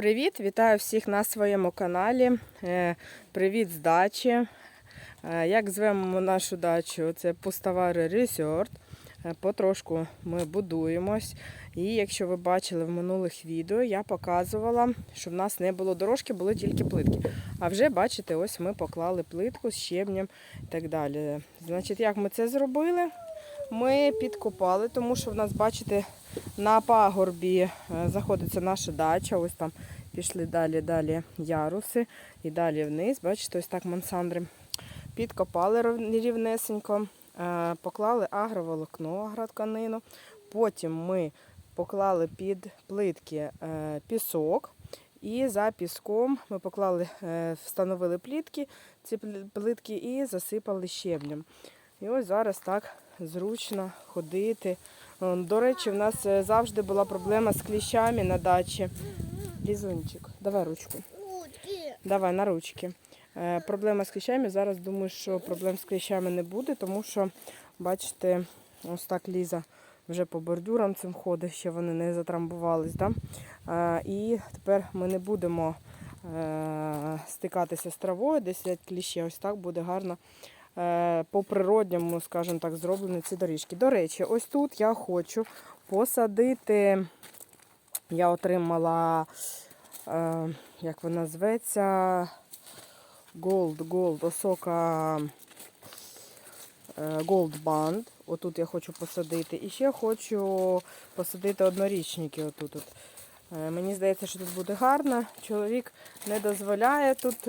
Привіт! Вітаю всіх на своєму каналі. Е, Привіт з дачі. Е, Як звемо нашу дачу? Це Пустовари Resort. Е, Потрошку ми будуємось. І якщо ви бачили в минулих відео, я показувала, що в нас не було дорожки, були тільки плитки. А вже бачите, ось ми поклали плитку з щебнем і так далі. Значить, як ми це зробили? Ми підкопали, тому що в нас, бачите, на пагорбі е, знаходиться наша дача. Ось там пішли далі, далі яруси і далі вниз. Бачите, ось так мансандри. Підкопали рівнесенько, е, поклали агроволокно, агротканину. Потім ми поклали під плитки е, пісок. І за піском ми поклали, встановили плітки, ці плитки і засипали щебнем. І ось зараз так зручно ходити. До речі, в нас е, завжди була проблема з кліщами на дачі. Лізунчик, давай ручку. Давай на ручки. Е, проблема з кліщами. Зараз думаю, що проблем з кліщами не буде, тому що, бачите, ось так Ліза вже по бордюрам цим ходить, ще вони не затрамбувались. Да? Е, і тепер ми не будемо стикатися з травою, десь кліщі, ось так буде гарно. Е, По природньому, скажімо так, зроблені ці доріжки. До речі, ось тут я хочу посадити. Я отримала, е, як вона зветься, Gold, Gold, осока е, Gold Band. Отут я хочу посадити. І ще хочу посадити однорічники. Отут. От. Мені здається, що тут буде гарно. Чоловік не дозволяє тут